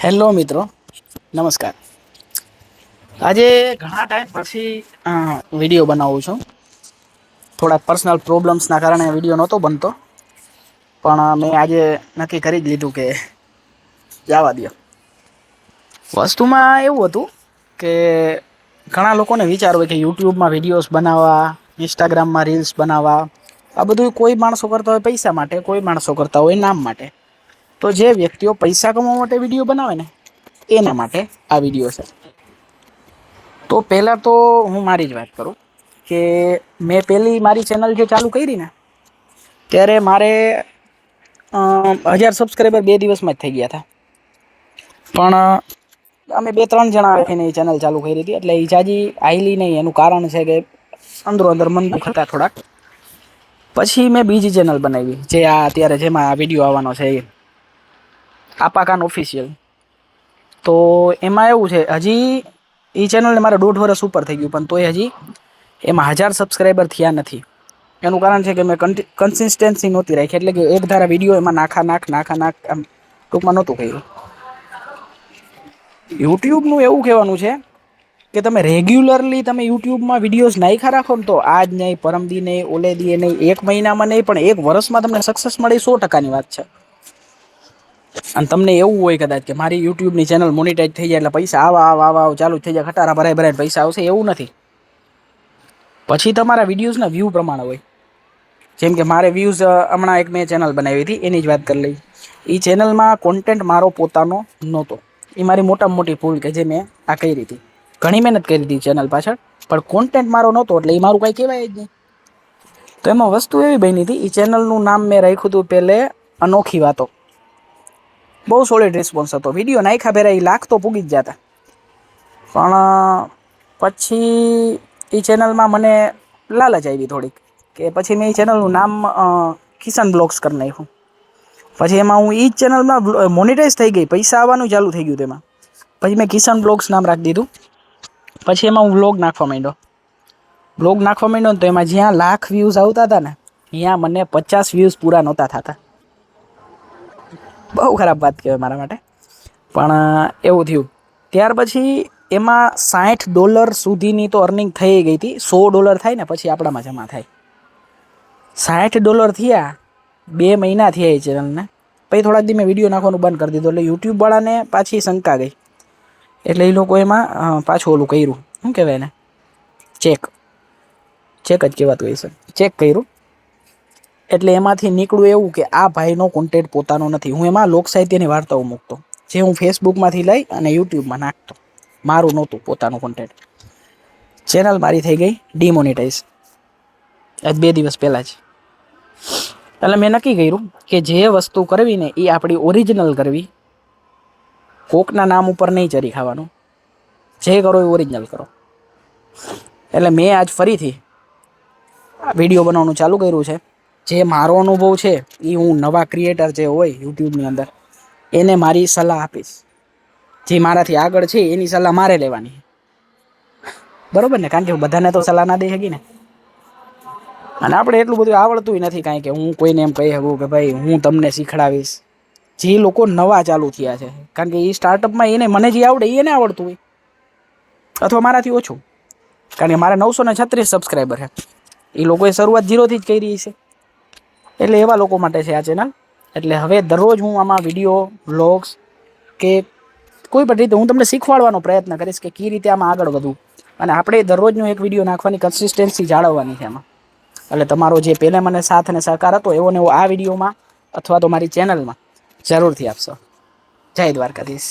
Hello મિત્રો. નમસ્કાર. આજે ઘણા ટાઈમ પછી વીડિયો બનાવું છું. થોડાક પર્સનલ પ્રોબ્લેમ્સના કારણે વીડિયો નહોતો બનતો. પણ મેં આજે નક્કી કરી જ લીધું કે જવા દો વસ્તુમાં એવું હતું કે ઘણા લોકોને વિચાર હોય કે યુટ્યુબમાં વિડીયોઝ બનાવવા ઇન્સ્ટાગ્રામમાં રીલ્સ બનાવવા. આ બધું કોઈ માણસો કરતા હોય પૈસા માટે, કોઈ માણસો કરતા હોય નામ માટે. તો જે વ્યક્તિઓ પૈસા કમાવા માટે વીડિયો બનાવે ને, એના માટે આ વીડિયો છે. તો પહેલાં તો હું મારી જ વાત કરું કે મેં પહેલી મારી ચેનલ જે ચાલુ કરી ને, ત્યારે મારે હજાર સબસ્ક્રાઈબર બે દિવસમાં જ થઈ ગયા હતા. પણ, અમે બે ત્રણ જણા રાખીને એ ચેનલ ચાલુ કરી હતી, એટલે એ જાજી આયલી નહીં, એનું કારણ છે કે અંદરો અંદર મન દુઃખ હતા થોડાક. પછી મેં બીજી ચેનલ બનાવી, જે આ અત્યારે જેમાં આ વીડિયો આવવાનો છે એ. આપાકાન ઓફિશિયલ તો એમાં એવું છે, હજી એ ચેનલને મારે દોઢ વર્ષ ઉપર થઈ ગયું, પણ તોય હજી એમાં હજાર સબસ્ક્રાઈબર થયા નથી. એનું કારણ છે કે મેં કન્સિસ્ટન્સી નહોતી રાખી, એટલે કે એક ધારા વીડિયો એમાં નાખા, નાખ નાખા, નાખ, આમ ટૂંકમાં નહોતું કહ્યું યુટ્યુબનું એવું કહેવાનું છે કે તમે રેગ્યુલરલી તમે યુટ્યુબમાં વિડીયોઝ નાખ્યા રાખો ને તો આજ નહીં પરમદી નહીં, ઓલે દી નહીં, એક મહિનામાં નહીં, પણ એક વર્ષમાં તમને સક્સેસ મળે સો ટકાની વાત છે. અને તમને એવું હોય કદાચ કે મારી યુટ્યુબની ચેનલ મોનિટાઈઝ થઈ જાય એટલે પૈસા આવા આવા આવા ચાલુ થઈ જાય, ખટારા ભરાય ભરાય પૈસા આવશે, એવું નથી. પછી તમારા વિડીયોઝના વ્યૂ પ્રમાણે હોય. જેમ કે મારે વ્યૂઝ હમણાં એક મેં ચેનલ બનાવી હતી, એની જ વાત કરી લઈ એ ચેનલમાં કોન્ટેન્ટ મારો પોતાનો નહોતો. એ મારી મોટામાં મોટી ભૂલ કે જે મેં આ કરી હતી. ઘણી મહેનત કરી હતી ચેનલ પાછળ, પણ કોન્ટેન્ટ મારો નહોતો, એટલે એ મારું કાંઈ કહેવાય જ નહીં. તો એમાં વસ્તુ એવી બની હતી એ ચેનલનું નામ મેં રાખ્યું હતું પહેલે અનોખી વાતો. બહુ સોલિડ રિસ્પોન્સ હતો. વીડિયો નાખ્યા પહેલાં એ લાખ તો પૂગી જ જતા. પણ પછી એ ચેનલમાં મને લાલચ આવી થોડીક કે પછી મેં એ ચેનલનું નામ કિશન બ્લોગ્સ કરી નાખ્યું. પછી એમાં હું એ જ ચેનલમાં મોનિટાઈઝ થઈ ગઈ. પૈસા આવવાનું ચાલુ થઈ ગયું તેમાં પછી મેં કિશન બ્લોગ્સ નામ રાખી દીધું. પછી એમાં હું બ્લોગ નાખવા માંડ્યો. બ્લોગ નાખવા માંડ્યો ને તો એમાં જ્યાં લાખ વ્યૂઝ આવતા હતા ને, ત્યાં મને પચાસ વ્યૂઝ પૂરા નહોતા થતા. બહુ ખરાબ વાત કહેવાય મારા માટે. પણ એવું થયું. ત્યાર પછી એમાં સાઠ ડોલર સુધીની તો અર્નિંગ થઈ ગઈ હતી. સો ડોલર થાય ને પછી આપણામાં જમા થાય. સાઠ ડોલર થયા, બે મહિના થયા એ ચેનલને પછી થોડાક દી મેં વીડિયો નાખવાનું બંધ કરી દીધું. એટલે યુટ્યુબવાળાને પાછી શંકા ગઈ. એટલે એ લોકો એમાં પાછું ઓલું કર્યું. શું કહેવાય ને ચેક ચેક જ કહેવાતું હોય છે. ચેક કર્યું. એટલે એમાંથી નીકળું એવું કે આ ભાઈનો કોન્ટેન્ટ પોતાનો નથી. હું એમાં લોક સાહિત્યની વાર્તાઓ મૂકતો. જે હું ફેસબુકમાંથી લઈ અને યુટ્યુબમાં નાખતો. મારું નહોતું પોતાનું કોન્ટેન્ટ ચેનલ મારી થઈ ગઈ ડિમોનિટાઈઝ આજ બે દિવસ પહેલાં જ. એટલે મેં નક્કી કર્યું કે જે વસ્તુ કરવી ને એ આપણી ઓરિજિનલ કરવી. કોકના નામ ઉપર નહીં ચરી ખાવાનું. જે કરો એ ઓરિજિનલ કરો. એટલે મેં આજ ફરીથી વીડિયો બનાવવાનું ચાલુ કર્યું છે. જે મારો અનુભવ છે એ હું નવા ક્રિએટર જે હોય યુટ્યુબની અંદર, એને મારી સલાહ આપીશ. જે મારાથી આગળ છે, એની સલાહ મારે લેવાની. બરોબર ને? કારણ કે બધાને તો સલાહ ના દઈ શકી ને? અને આપણે એટલું બધું આવડતું નથી કાંઈ કે હું કોઈને એમ કહી શકું કે ભાઈ, હું તમને શીખડાવીશ. જે લોકો નવા ચાલુ થયા છે, કારણ કે એ સ્ટાર્ટઅપમાં એને મને જે આવડે એને આવડતું હોય. અથવા મારાથી ઓછું. કારણ કે મારા નવસો ને છત્રીસ સબસ્ક્રાઈબર છે. એ લોકોએ શરૂઆત જીરોથી જ કરી છે એટલે એવા લોકો માટે છે આ ચેનલ એટલે હવે દરરોજ હું આમાં વીડિયો વ્લોગ્સ કે કોઈ પણ રીતે હું તમને શીખવાડવાનો પ્રયત્ન કરીશ કે કઈ રીતે આમાં આગળ વધવું. અને આપણે દરરોજનો એક વીડિયો નાખવાની કન્સિસ્ટન્સી જાળવવાની છે એમાં એટલે તમારો જે પહેલે મને સાથ અને સહકાર હતો, એવો ને એવો આ વિડીયોમાં અથવા તો મારી ચેનલમાં જરૂરથી આપશો. જય દ્વારકાધીશ.